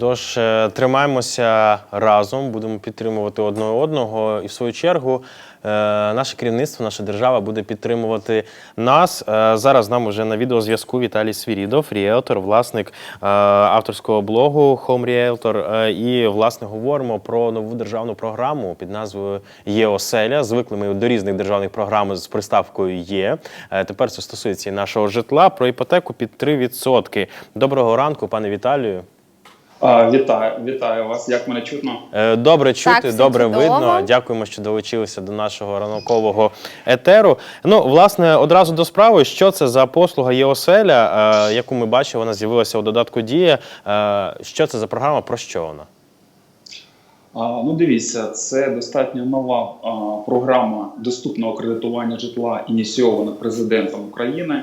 Тож е, тримаємося разом, будемо підтримувати одне одного, і в свою чергу е, наше керівництво, наша держава буде підтримувати нас. Е, Зараз з нами вже на відеозв'язку Віталій Свірідов, ріелтор, власник авторського блогу Home Realtor. І власне говоримо про нову державну програму під назвою Є оселя. Звикли ми до різних державних програм з приставкою Є. Тепер це стосується і нашого житла про іпотеку під 3%. Доброго ранку, пане Віталію. А, Вітаю, вітаю вас. Як мене чутно? Е, Добре чути, все добре чудово. видно. Дякуємо, що долучилися до нашого ранкового етеру. Ну, власне, одразу до справи, що це за послуга ЄОселя, е, яку ми бачили, вона з'явилася у додатку Дія. Е, Що це за програма? Про що вона? А, ну, дивіться, це достатньо нова а, програма доступного кредитування житла, ініційована президентом України.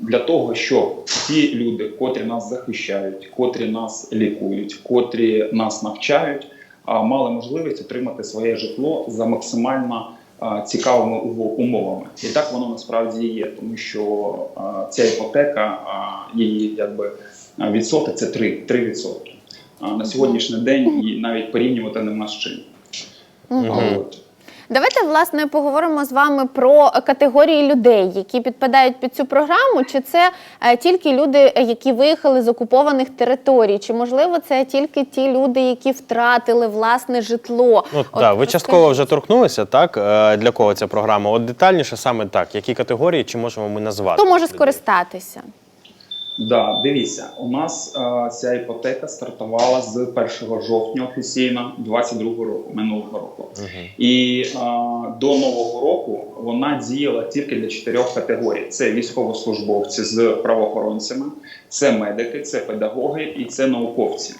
Для того, щоб ті люди, котрі нас захищають, котрі нас лікують, котрі нас навчають, мали можливість отримати своє житло за максимально цікавими умовами. І так воно насправді є, тому що ця іпотека, її якби відсоток це 3%. 3%. А на сьогоднішній день і навіть порівнювати нема з чим. От. Давайте власне поговоримо з вами про категорії людей, які підпадають під цю програму. Чи це е, тільки люди, які виїхали з окупованих територій, чи можливо це тільки ті люди, які втратили власне житло? Ну От так, ви частково вже торкнулися, так? Е, Для кого ця програма? От детальніше саме так. Які категорії чи можемо ми назвати? хто може людей? скористатися? Да, дивіться, у нас е, ця іпотека стартувала з 1 жовтня офіційно 22 року, минулого року. І е, до нового року вона діяла тільки для чотирьох категорій: це військовослужбовці з правоохоронцями, це медики, це педагоги і це науковці.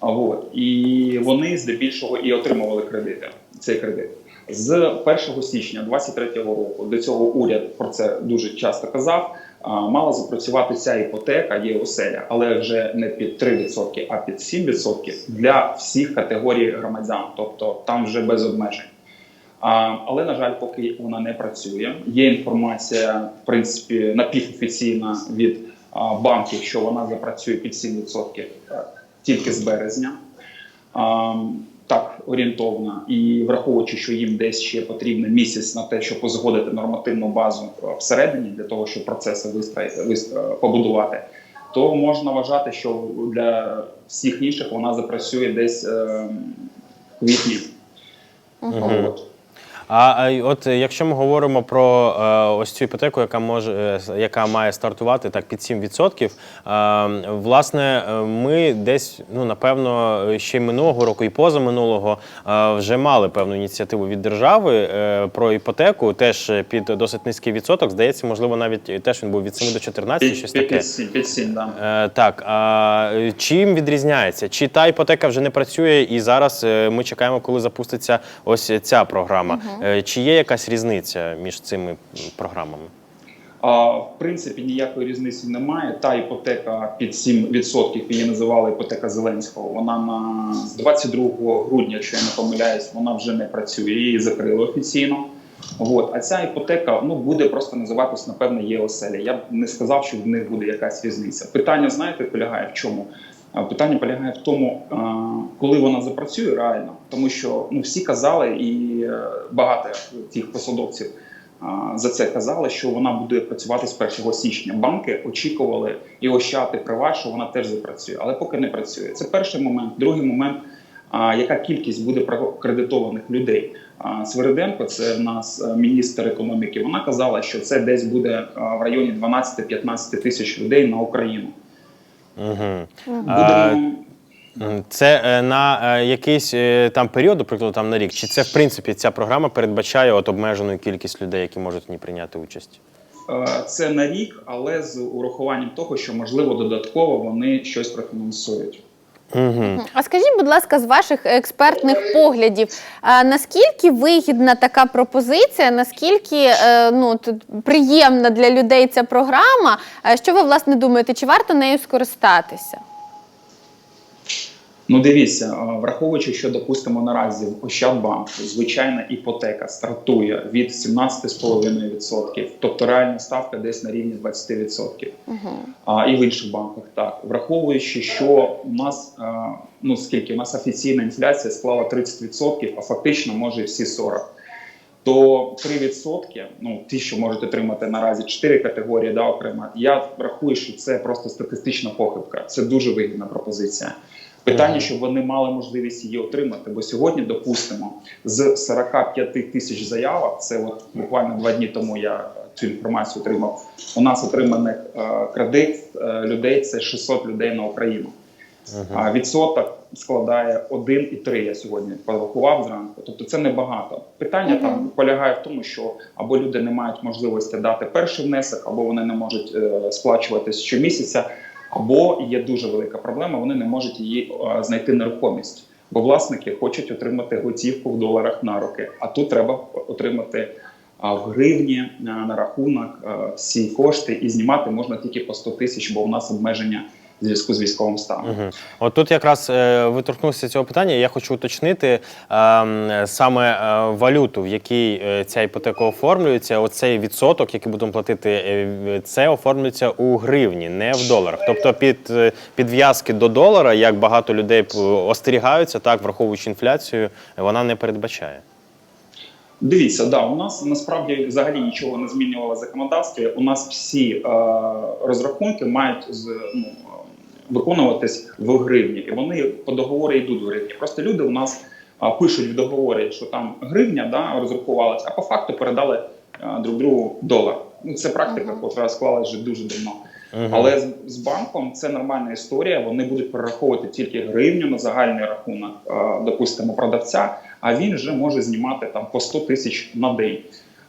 А от і вони здебільшого і отримували кредити. Цей кредит з 1 січня 2023 року. До цього уряд про це дуже часто казав. Мала запрацювати ця іпотека, є оселя, але вже не під 3%, а під 7% для всіх категорій громадян, тобто там вже без обмежень. А, але на жаль, поки вона не працює. Є інформація, в принципі, напівофіційна від а, банків, що вона запрацює під 7% е, тільки з березня. А, орієнтовно, і враховуючи, що їм десь ще потрібен місяць на те, щоб узгодити нормативну базу всередині, для того, щоб процеси вистроїти, вис- е, побудувати, то можна вважати, що для всіх інших вона запрацює десь е, в квітні. Угу. От. А от е, якщо ми говоримо про е, ось цю іпотеку, яка може е, с- яка має стартувати так під 7%, е, власне, ми десь ну напевно ще й минулого року і позаминулого вже мали певну ініціативу від держави про іпотеку, теж під досить низький відсоток. Здається, можливо, навіть теж він був від 7 до 14, щось Під, таке. під, сім, під сім, да. Так, а чим відрізняється? Чи та іпотека вже не працює, і зараз ми чекаємо, коли запуститься ось ця програма? Е, Чи є якась різниця між цими програмами? А, в принципі, ніякої різниці немає. Та іпотека під 7%, її називали іпотека Зеленського. Вона на з 22 грудня, якщо я не помиляюсь, вона вже не працює. Її закрили офіційно. От. А ця іпотека ну буде просто називатись, напевно, є оселя. Я б не сказав, що в них буде якась різниця. Питання, знаєте, полягає в чому? Питання полягає в тому, коли вона запрацює реально, тому що ну всі казали, і е, багато тих посадовців за це казали, що вона буде працювати з 1 січня. Банки очікували і Ощад, і Приват, що вона теж запрацює, але поки не працює. Це перший момент. Другий момент. Яка кількість буде кредитованих людей? Свириденко, це в нас е, міністр економіки. Вона казала, що це десь буде в районі 12-15 тисяч людей на Україну. Угу. А, Це е, на е, якийсь е, там період, наприклад, там на рік? Чи це в принципі ця програма передбачає от обмежену кількість людей, які можуть в ній прийняти участь? це на рік, але з урахуванням того, що можливо додатково вони щось профінансують. Угу. А скажіть, будь ласка, з ваших експертних поглядів, а наскільки вигідна така пропозиція, наскільки е, ну, приємна для людей ця програма? Що ви власне думаєте, чи варто нею скористатися? Ну, дивіться, враховуючи, що допустимо наразі в Ощадбанку звичайна іпотека стартує від 17,5%, тобто реальна ставка десь на рівні 20%. А, і в інших банках так. Враховуючи, що у нас ну скільки у нас офіційна інфляція склала 30%, а фактично може всі 40%. То 3%, ну ті, що можуть отримати наразі 4 категорії, да, окремо, я рахую, що це просто статистична похибка. Це дуже вигідна пропозиція. Питання, щоб вони мали можливість її отримати, бо сьогодні, допустимо, з 45 тисяч заявок, це от буквально два дні тому я цю інформацію отримав. У нас отриманих е, кредит е, людей це 600 людей на Україну. А відсоток складає 1,3, Я сьогодні порахував зранку. Тобто це небагато. Питання там полягає в тому, що або люди не мають можливості дати перший внесок, або вони не можуть е, сплачувати щомісяця, або є дуже велика проблема. Вони не можуть її е, знайти нерухомість. Бо власники хочуть отримати готівку в доларах на руки, а тут треба отримати в гривні на рахунок всі кошти, і знімати можна тільки по 100 тисяч, бо в нас обмеження в зв'язку з військовим станом. Угу. От тут якраз е, ви торкнулися цього питання. Я хочу уточнити ем, саме е, валюту, в якій е, ця іпотека оформлюється. Оцей відсоток, який будемо платити, е, це оформлюється у гривні, не в доларах. Тобто під е, підв'язки до долара, як багато людей остерігаються, так враховуючи інфляцію, вона не передбачає. Дивіться, да, у нас насправді взагалі нічого не змінювало в законодавстві. У нас всі е, розрахунки мають з ну. Виконуватись в гривні, і вони по договору йдуть в гривні. Просто люди у нас а, пишуть в договорі, що там гривня да, розрахувалась, а по факту передали а, друг другу долар. Ну це практика, яка склалась вже дуже давно. Мгм. Але з, з банком це нормальна історія. Вони будуть перераховувати тільки гривню на загальний рахунок, допустимо, продавця, а він вже може знімати там по 100 тисяч на день.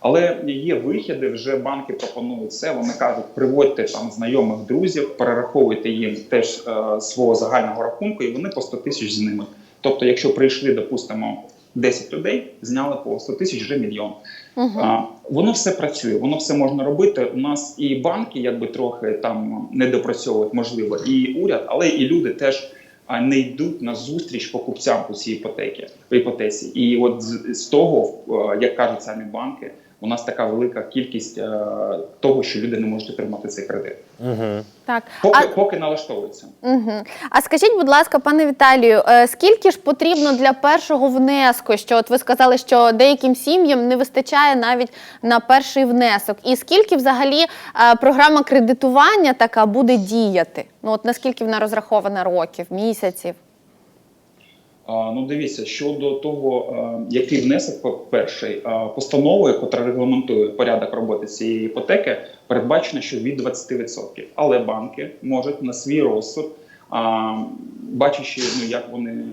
Але є вихіди, вже банки пропонують це. Вони кажуть, приводьте там знайомих друзів, перераховуйте їм теж е, свого загального рахунку, і вони по 100 тисяч знімуть. Тобто, якщо прийшли, допустимо, 10 людей, зняли по 100 тисяч вже мільйон. А, воно все працює, воно все можна робити. У нас і банки, якби трохи там не допрацьовують, можливо, і уряд, але і люди теж а, не йдуть на зустріч покупцям по цій іпотеки іпотеці. І от з, з того, е, як кажуть самі банки, у нас така велика кількість е, того, що люди не можуть отримати цей кредит. Угу. Так. Поки А, поки налаштовуються. угу. а скажіть, будь ласка, пане Віталію, е, скільки ж потрібно для першого внеску? Що от ви сказали, що деяким сім'ям не вистачає навіть на перший внесок. І скільки взагалі е, програма кредитування така буде діяти? Ну от наскільки вона розрахована років, місяців? Ну, дивіться, щодо того, який внесок перший постановою, яка регламентує порядок роботи цієї іпотеки, передбачено, що від 20%. Але банки можуть на свій розсуд, бачачи, ну як вони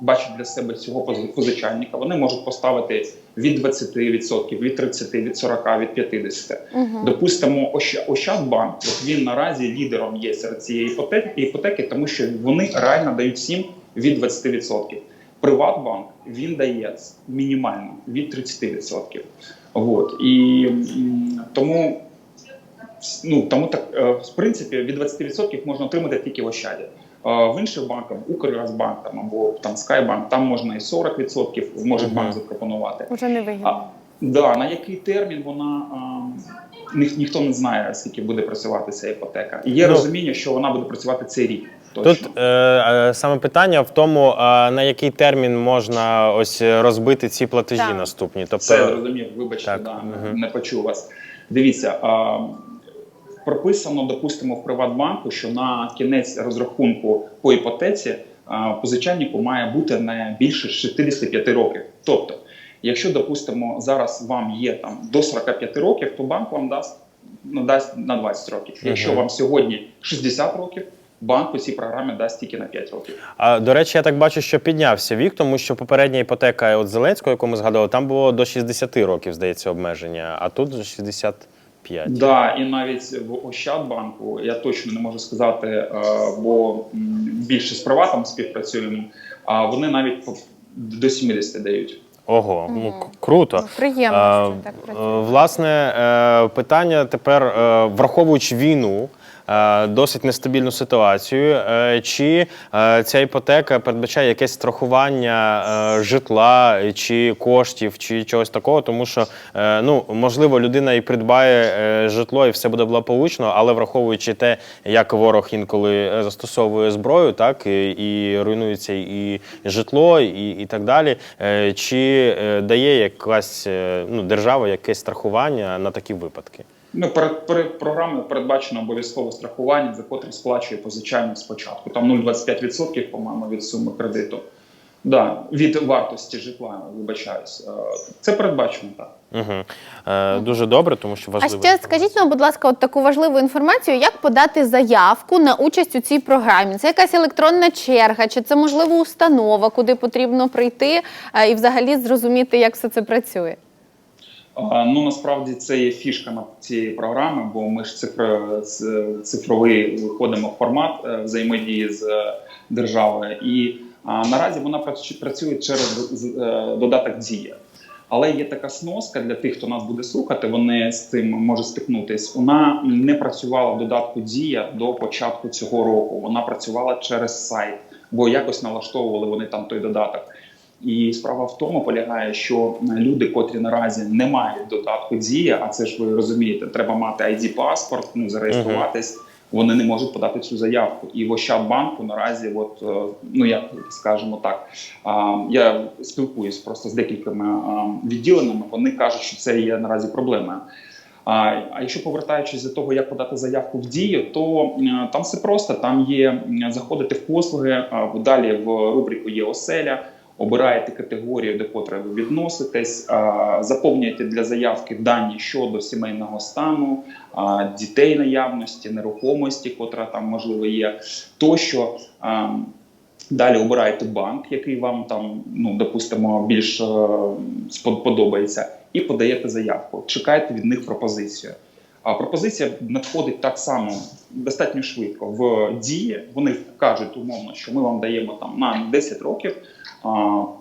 бачать для себе цього пози- позичальника, вони можуть поставити від 20%, від 30%, від 40%, від 50%. Угу. Допустимо, Оща- Ощадбанк, от він наразі лідером є серед цієї іпотеки, тому що вони реально дають всім від 20%. Приватбанк він дає мінімально від 30%. От. І тому, ну, тому так, е, в принципі, від 20% можна отримати тільки в Ощаді. Е, В інших банках, Укргазбанк там, або там Скайбанк, там можна і 40% може банк запропонувати. Уже не вигідно. А, да, на який термін вона а, ніх, ніхто не знає, скільки буде працювати ця іпотека. І є Ну, розуміння, що вона буде працювати цей рік. Точно. Тут е, е, саме питання в тому, е, на який термін можна ось розбити ці платежі Так. наступні. Тобто, Все зрозумів, вибачте, Так, да, не- мгм. не почув вас. Дивіться, а, прописано, допустимо, в Приватбанку, що на кінець розрахунку по іпотеці а, позичальнику має бути не більше 65 років. Тобто, якщо, допустимо, зараз вам є там до 45 років, то банк вам дасть надасть на 20 років. Якщо Мгм. вам сьогодні 60 років, банк по цій програмі дасть тільки на 5 років. А до речі, я так бачу, що піднявся вік, тому що попередня іпотека от Зеленського, яку ми згадували, там було до 60 років, здається, обмеження, а тут вже 65. Да, і навіть в Ощадбанку я точно не можу сказати, е, бо більше з приватом співпрацюємо. А вони навіть по- до 70 дають. Ого, ну круто. Ну, приємно, А, що так працює. Власне, е, питання тепер, е, враховуючи війну, досить нестабільну ситуацію. Е, Чи е, ця іпотека передбачає якесь страхування е, житла е, чи коштів, чи чогось такого, тому що е, ну можливо людина і придбає е, житло, і все буде благополучно, але враховуючи те, як ворог інколи е, застосовує зброю, так і, руйнується і житло, і, і так далі. Е, Чи е, дає якась е, ну, держава якесь страхування на такі випадки? Ну, перед, перед програмою передбачено обов'язкове страхування, за котрим сплачує позичальник спочатку. Там 0,25%, по-моєму, від суми кредиту. Да, від вартості житла, вибачаюсь. Е, Це передбачено так. Угу. Е, дуже добре, тому що А ще скажіть нам, будь ласка, от таку важливу інформацію, як подати заявку на участь у цій програмі? Це якась електронна черга, чи це можливо установа, куди потрібно прийти е, і взагалі зрозуміти, як все це працює? Ну насправді це є фішка на цієї програми, бо ми ж цифр, цифровий виходимо в формат е, взаємодії з державою, і наразі вона прац- працює через е, додаток Дія. Але є така сноска для тих, хто нас буде слухати. Вони з цим можуть стикнутись. Вона не працювала в додатку Дія до початку цього року. Вона працювала через сайт, бо якось налаштовували вони там той додаток. І справа в тому полягає, що люди, котрі наразі не мають додатку Дія, а це ж ви розумієте, треба мати id паспорт, ну зареєструватись. Вони не можуть подати цю заявку. І в Ощадбанку наразі, от е, ну як скажемо так, я спілкуюсь просто з декількома відділеннями. Вони кажуть, що це є наразі проблемою. А, а якщо повертаючись до того, як подати заявку в дію, то е, там все просто. Там є заходити в послуги, а, далі в рубрику є оселя. Обираєте категорію, до котрої ви відноситесь, заповнюєте для заявки дані щодо сімейного стану, дітей наявності, нерухомості, котра там можливо є, тощо. Далі обираєте банк, який вам там, ну допустимо, більш е, подобається, і подаєте заявку. Чекаєте від них пропозицію. А пропозиція надходить так само достатньо швидко в дії. Вони кажуть умовно, що ми вам даємо там на 10 років.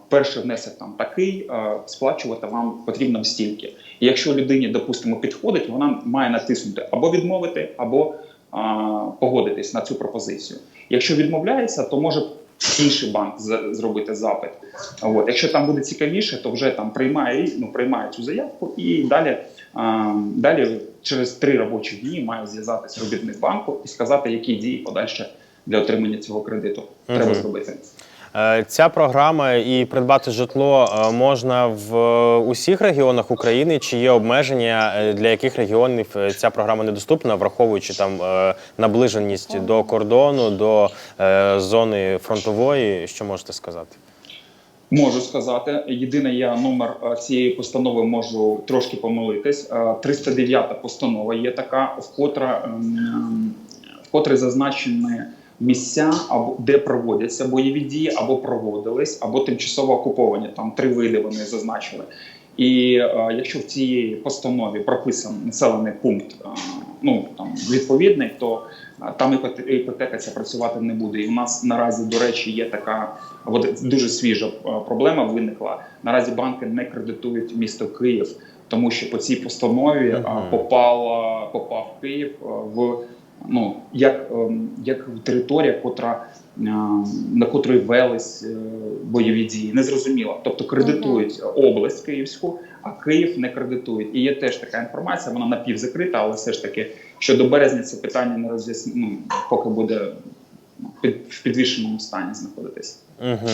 Перший внесок там такий, сплачувати вам потрібно стільки. І якщо людині, допустимо, підходить, вона має натиснути або відмовити, або а, погодитись на цю пропозицію. Якщо відмовляється, то може інший банк зробити запит. От. Якщо там буде цікавіше, то вже там приймає, ну, приймає цю заявку і далі, а, далі через три робочі дні має зв'язатися робітник банку і сказати, які дії подальше для отримання цього кредиту треба зробити. Е, Ця програма і придбати житло е, можна в е, усіх регіонах України. Чи є обмеження, для яких регіонів ця програма недоступна, враховуючи там наближеність до кордону, до зони фронтової? Що можете сказати? Можу сказати. Єдине, я номер цієї постанови можу трошки помилитись. Е, 309 постанова є така, вкотра, ем, вкотре зазначені місця, або де проводяться бойові дії, або проводились, або тимчасово окуповані. Там три види вони зазначили. І е, якщо в цій постанові прописаний населений пункт, е, ну там відповідний, то е, там іпотека ця працювати не буде. І у нас наразі, до речі, є така дуже свіжа проблема виникла. Наразі банки не кредитують місто Київ, тому що по цій постанові е, Мгм. попала попав Київ в ну як, ем, як територія, котра е, на котрої велись е, бойові дії, незрозуміло. Тобто кредитують область Київську, а Київ не кредитують. І є теж така інформація, вона напівзакрита, але все ж таки, що до березня це питання не роз'яснено, ну, поки буде ну, в підвішеному стані знаходитись. Угу.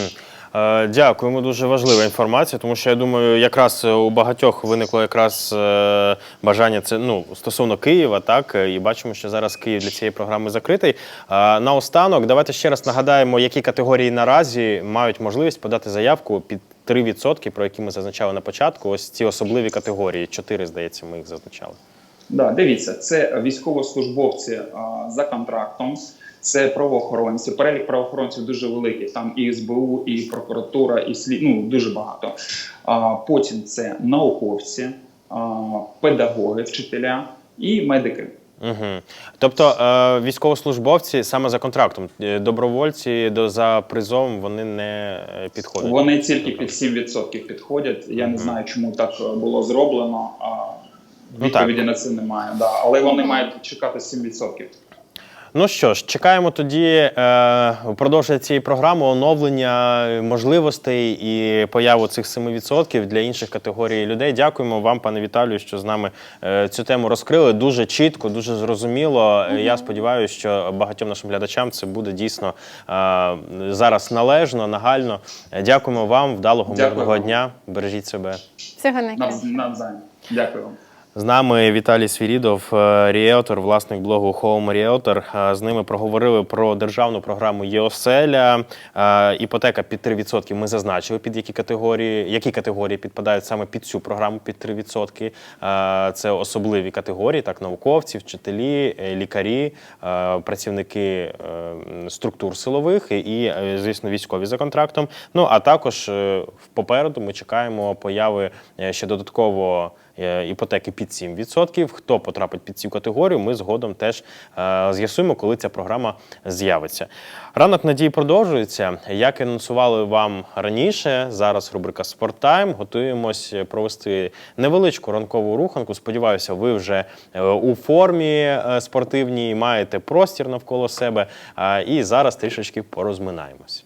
Е, дякуємо, дуже важлива інформація, тому що я думаю, якраз е, у багатьох виникло якраз е, бажання це ну стосовно Києва, так і бачимо, що зараз Київ для цієї програми закритий. Наостанок, давайте ще раз нагадаємо, які категорії наразі мають можливість подати заявку під 3%, про які ми зазначали на початку. Ось ці особливі категорії. Чотири, здається, ми їх зазначали. Да, дивіться, це військовослужбовці а, за контрактом, це правоохоронці. Перелік правоохоронців дуже великий. Там і СБУ, і прокуратура, і слід ну дуже багато. А, потім це науковці, а, педагоги, вчителя і медики. Угу. Тобто е, військовослужбовці саме за контрактом, е, добровольці до за призовом вони не е, підходять. Вони тільки під 7% підходять. Я не знаю, чому так було зроблено. А Ну, відповіді на це немає. Да. Але вони мають чекати 7%. Ну що ж, чекаємо тоді е, продовження цієї програми, оновлення можливостей і появу цих 7% для інших категорій людей. Дякуємо вам, пане Віталію, що з нами е, цю тему розкрили дуже чітко, дуже зрозуміло. Е, Я сподіваюся, що багатьом нашим глядачам це буде дійсно е, зараз належно, нагально. Е, Дякуємо вам, вдалого Дякую мирного вам. дня. Бережіть себе. Всього найкращого. Навз- Навзаєм. Дякую вам. З нами Віталій Свірідов, е, ріелтор, власник блогу Home Realtor. Е, З ними проговорили про державну програму ЄОСЕЛЯ. Е, Іпотека під 3%. Ми зазначили, під які категорії, які категорії підпадають саме під цю програму під 3%. Е, Це особливі категорії, так, науковці, вчителі, лікарі, працівники структур силових і, звісно, військові за контрактом. Ну а також попереду ми чекаємо появи ще додатково іпотеки під 7%. Хто потрапить під цю категорію, ми згодом теж е, з'ясуємо, коли ця програма з'явиться. Ранок надії продовжується. Як анонсували вам раніше, зараз рубрика Спорттайм. Готуємось провести невеличку ранкову руханку. Сподіваюся, ви вже е, у формі е, спортивній, маєте простір навколо себе. Е, І зараз трішечки порозминаємось.